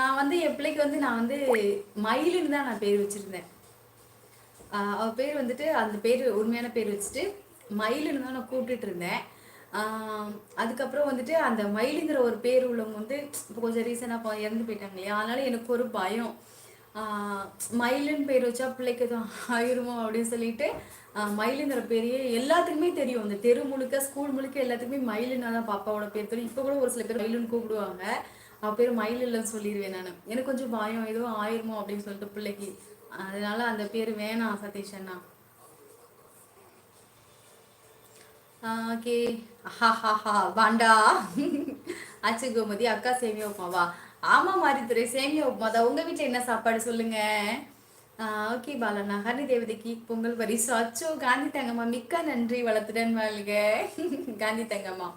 நான் வந்து என் பிள்ளைக்கு வந்து நான் வந்து மயிலுன்னு தான் நான் பேர் வச்சிருந்தேன். அவள் பேர் வந்துட்டு அந்த பேர் உண்மையான பேர் வச்சுட்டு மயிலுன்னு தான் நான் கூப்பிட்டுட்டு இருந்தேன். அதுக்கப்புறம் வந்துட்டு அந்த மயிலுங்கிற ஒரு பேர் உள்ளவங்க வந்து இப்போ கொஞ்சம் ரீசனாக இறந்து போயிட்டாங்க இல்லையா? அதனால எனக்கு ஒரு பயம். மயிலுன்னு பேர் வச்சா பிள்ளைக்கு எதுவும் ஆயிருமோ அப்படின்னு சொல்லிட்டு மயிலுங்கிற பேரையே எல்லாத்துக்குமே தெரியும். அந்த தெரு முழுக்க ஸ்கூல் முழுக்க எல்லாத்துக்குமே மயிலுன்னா தான் பாப்பாவோட பேர் தெரியும். இப்போ கூட ஒரு சில பேர் மயிலுன்னு கூப்பிடுவாங்க. அவள் பேர் மயில் இல்லைன்னு சொல்லிடுவேன் நான். எனக்கு கொஞ்சம் பயம். எதுவும் ஆயிருமோ அப்படின்னு சொல்லிட்டு பிள்ளைக்கு. அதனால அந்த பேர் வேணாம் சதீஷ் அண்ணா. ஓகே. ஹா வாண்டா ஆச்சு கோமதி அக்கா சேமியா உப்புமாவா ஆமா மாரித்துறை சேமியா உப்புமா தான். உங்க வீட்டில் என்ன சாப்பாடு சொல்லுங்க? ஓகே பாலண்ணா. ஹரி தேவதைக்கு பொங்கல் பரிசு. அச்சோ காந்தி தங்கம்மா. மிக்க நன்றி வளர்த்துடன் வாழ்க. காந்தி தங்கம்மா.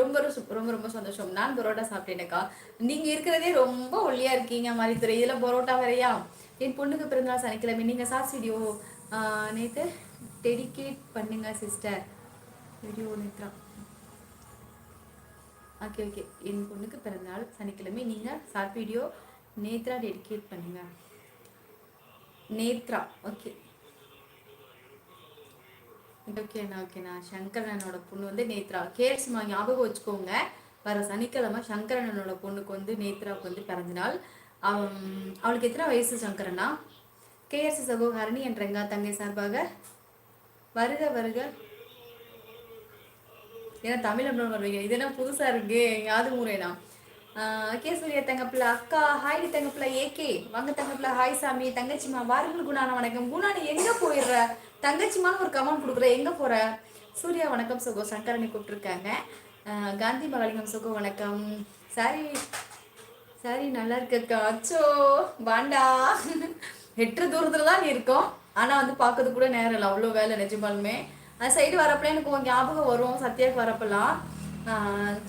ரொம்ப ரொம்ப ரொம்ப ரொம்ப சந்தோஷம். நான் பரோட்டா சாப்பிட்டேனக்கா. நீங்க இருக்கிறதே ரொம்ப ஒல்லியா இருக்கீங்க மதித்துறை இதுல பரோட்டா வரையா என் பொண்ணுக்கு பிறந்தநாள் சனிக்கிழமை. நீங்க சாஸ் வீடியோ நேத்து டெடிகேட் பண்ணுங்க sister. Video Nethra. Okay okay. என் பொண்ணுக்கு பிறந்தநாள் சனிக்கிழமை. நீங்கள் சார் வீடியோ நேத்ரா டெடிகேட் பண்ணுங்க. நேத்ரா. ஓகே. ஓகேண்ணா ஓகேண்ணா சங்கரனோட பொண்ணு வந்து நேத்ரா. கேஎஸ்மா ஞாபகம் வச்சுக்கோங்க. வர சனிக்கிழமை சங்கரனோட பொண்ணுக்கு வந்து நேத்ராவுக்கு வந்து பிறந்தநாள். அவன் அவளுக்கு எத்தனை வயசு சங்கரனா? கேஎஸ் சகோஹரணி என்றங்க தங்கை சார்பாக வருக வருக. ஏன்னா தமிழ் அப்படின்னு வருவீங்க இது என்ன புதுசா இருக்கு. யாது முறைனா கே சூர்யா தங்கப்பிள்ள அக்கா ஹாய் தங்கப்பிள்ள ஏகே வாங்க தங்கப்பிள்ள ஹாய் சாமி. தங்கச்சிமா வாருங்கள் குணான வணக்கம். குணானி எங்க போயிடுற? தங்கச்சிமான்னு ஒரு கமெண்ட் கொடுக்குற. எங்கே போகிற சூர்யா வணக்கம் சுகோ. சங்கரனை கூப்பிட்டுருக்காங்க. காந்தி மகாலிங்கம் சுகோ வணக்கம். சாரி சாரி நல்லா இருக்கக்கா அச்சோ வாண்டா. எட்டு தூரத்தில் தான் இருக்கோம். ஆனால் வந்து பார்க்கறது கூட நேரம் இல்லை. அவ்வளோ வேலை நிஜமாலுமே. அந்த சைடு வரப்பெல்லாம் எனக்கு உன் ஞாபகம் வரும். சத்யாவுக்கு வரப்பெல்லாம்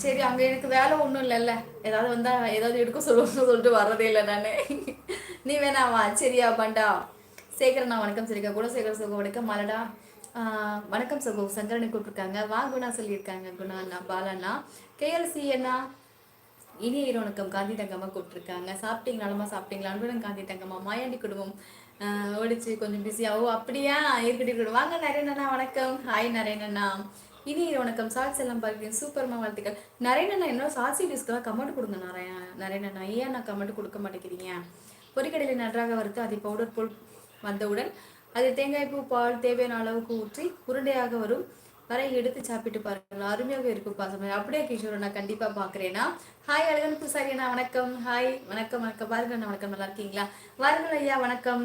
சரி அங்கே எனக்கு வேலை ஒன்றும் இல்லைல்ல. ஏதாவது வந்தால் ஏதாவது எடுக்க சொல்லுவோம்னு சொல்லிட்டு வர்றதே இல்லை நான். நீ வேணாவா? சரியா பண்டா. சேகரண்ணா வணக்கம் சரிக்கா கூட சேகர சகோ வணக்கம். மலடா வணக்கம் சகோ. சங்கரனை கூப்பிட்டுருக்காங்க. வா குணா சொல்லியிருக்காங்க. குணா அண்ணா பாலண்ணா கேஎல்சி அண்ணா இனிய இரவு காந்தி தங்கம்மா கூப்பிட்டுருக்காங்க. சாப்பிட்டீங்களா? நலமா சாப்பிட்டீங்களா? அன்புடன் காந்தி தங்கம்மா. மாயாண்டி குடும்பம் ஓடிச்சு கொஞ்சம் பிஸியாகவும் ஓ அப்படியா? இருக்கட்டும் இருக்கட்டும். வாங்க நரேனண்ணா வணக்கம். ஹாய் நரேனண்ணா இனி வணக்கம். சாட்ஸ் எல்லாம் பார்க்கிறேன். சூப்பர்மா வாழ்த்துக்கள். நரேனண்ணா என்னோட சாட்சி டிஸ்க்கெல்லாம் கமெண்ட் கொடுங்க நரேன் நரேனண்ணா ஏன் நான் கமெண்ட் கொடுக்க மாட்டேங்கிறீங்க? பொரிக்கடையில் நன்றாக வறுத்து அதை பவுடர் போல் வந்தவுடன் அது தேங்காய் பூ பால் தேவையான அளவுக்கு ஊற்றி உருண்டையாக வரும் வரை எடுத்து சாப்பிட்டு பாருங்கள். அருமையாக இருக்கும் பாசம் அப்படியே கிஷோர் நான் கண்டிப்பாக பார்க்குறேன்னா ஹாய் அழகன் பூசாரி அண்ணா வணக்கம். ஹாய் வணக்கம் வணக்கம். பாருங்க வணக்கம். நல்லா இருக்கீங்களா? வாருங்கள் ஐயா வணக்கம்.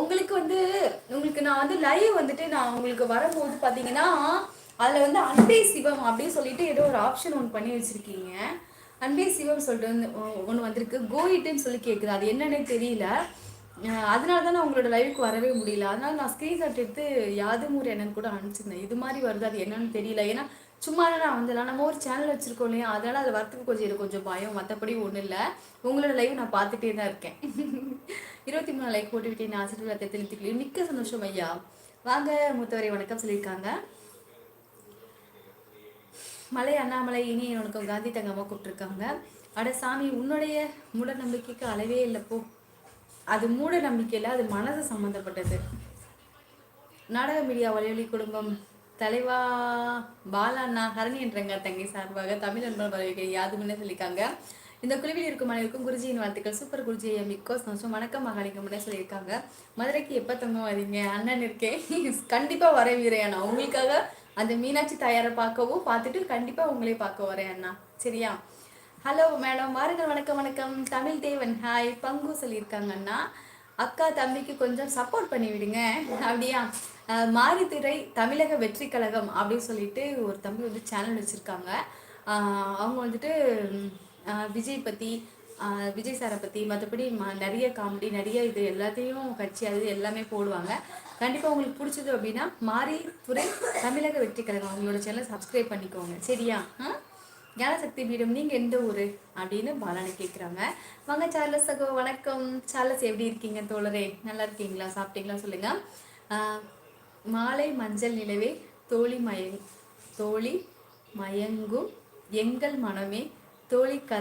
உங்களுக்கு வந்து உங்களுக்கு நான் வந்து லைவ் வந்துட்டு நான் உங்களுக்கு வரும்போது பார்த்தீங்கன்னா அதில் வந்து அன்பே சிவம் அப்படின்னு சொல்லிட்டு ஏதோ ஒரு ஆப்ஷன் ஒன்று பண்ணி வச்சிருக்கீங்க. அன்பே சிவம் சொல்லிட்டு வந்து ஒன்று வந்திருக்கு. கோயிட்டுன்னு சொல்லி கேட்குது அது என்னன்னே தெரியல. அதனால தான் நான் உங்களோட லைவுக்கு வரவே முடியல. அதனால நான் ஸ்க்ரீன்ஷாட் எடுத்து யாதுமூர் என்னன்னு கூட அனுப்பிச்சிருந்தேன். இது மாதிரி வருது அது என்னன்னு தெரியல. ஏன்னா சும்மா நான் வந்தலாம் நம்ம ஒரு சேனல் வச்சிருக்கோம் இல்லையா? அதனால அது வரத்துக்கு கொஞ்சம் எனக்கு கொஞ்சம் பயம். மற்றபடி ஒன்றும் இல்லை. உங்களோட லைவ் நான் பார்த்துட்டே தான் இருக்கேன். இருபத்தி மூணு லைக் போட்டு விட்டேன் நான் ஆசிரியர் தெரிஞ்சுக்கலாம் மிக்க சந்தோஷம் ஐயா. வாங்க மூத்தவரை வணக்கம் சொல்லியிருக்காங்க. மலை அண்ணாமலை இனி உனக்கு காந்தி தங்கம்மா கூப்பிட்டுருக்காங்க. அட சாமி உன்னுடைய மூட நம்பிக்கைக்கு அளவே இல்லை போ. அது மூட நம்பிக்கையில் அது மனசு சம்மந்தப்பட்டது. நாடக மீடியா வலையொலி குடும்பம் தலைவா பாலாண்ணா ஹரணி என்றங்க தங்கை சார்பாக தமிழ் அன்பர் வரவேற்க யாதுமுன்னே சொல்லியிருக்காங்க. இந்த குழுவில் இருக்கும் அனைவருக்கும் குருஜியின் வாழ்த்துக்கள். சூப்பர் குருஜி மிக்கோ சந்தோஷம் வணக்கம் மகாலிங்கம்னே சொல்லியிருக்காங்க. மதுரைக்கு எப்போ தங்க வரீங்க? அண்ணன் இருக்கேன் கண்டிப்பாக வரேன் வீரே அண்ணா. உங்களுக்காக அந்த மீனாட்சி தாயாரை பார்க்கவும் பார்த்துட்டு கண்டிப்பாக உங்களே பார்க்க வரேன் அண்ணா. சரியா? ஹலோ மேடம் வாருங்கள். வணக்கம் வணக்கம். தமிழ் தேவன். ஹாய் பங்கு சொல்லியிருக்காங்க அண்ணா அக்கா தம்பிக்கு கொஞ்சம் சப்போர்ட் பண்ணி விடுங்க அப்படியா மாரித்துறை தமிழக வெற்றி கழகம் அப்படின்னு சொல்லிட்டு ஒரு தம்பி வந்து சேனல் வச்சுருக்காங்க. அவங்க வந்துட்டு விஜய் பற்றி விஜய் சாரை பற்றி மற்றபடி நிறைய காமெடி நிறைய இது எல்லாத்தையும் கட்சி அது எல்லாமே போடுவாங்க. கண்டிப்பாக உங்களுக்கு பிடிச்சது அப்படின்னா மாரித்துறை தமிழக வெற்றி கழகம். அவங்களோட சேனலை சப்ஸ்கிரைப் பண்ணிக்கோங்க. சரியா? ஆ ஞானசக்தி பீடம் நீங்க எந்த ஊரு? அப்படின்னு பாலானி கேட்குறாங்க வாங்க சார்லஸ் சகோ வணக்கம். சார்லஸ் எப்படி இருக்கீங்க தோழரே? நல்லா இருக்கீங்களா? சாப்பிட்டீங்களா சொல்லுங்க. ஆஹ் மாலை மஞ்சள் நிலவே தோழி மயங் தோழி மயங்கும் எங்கள் மனமே தோழி கதை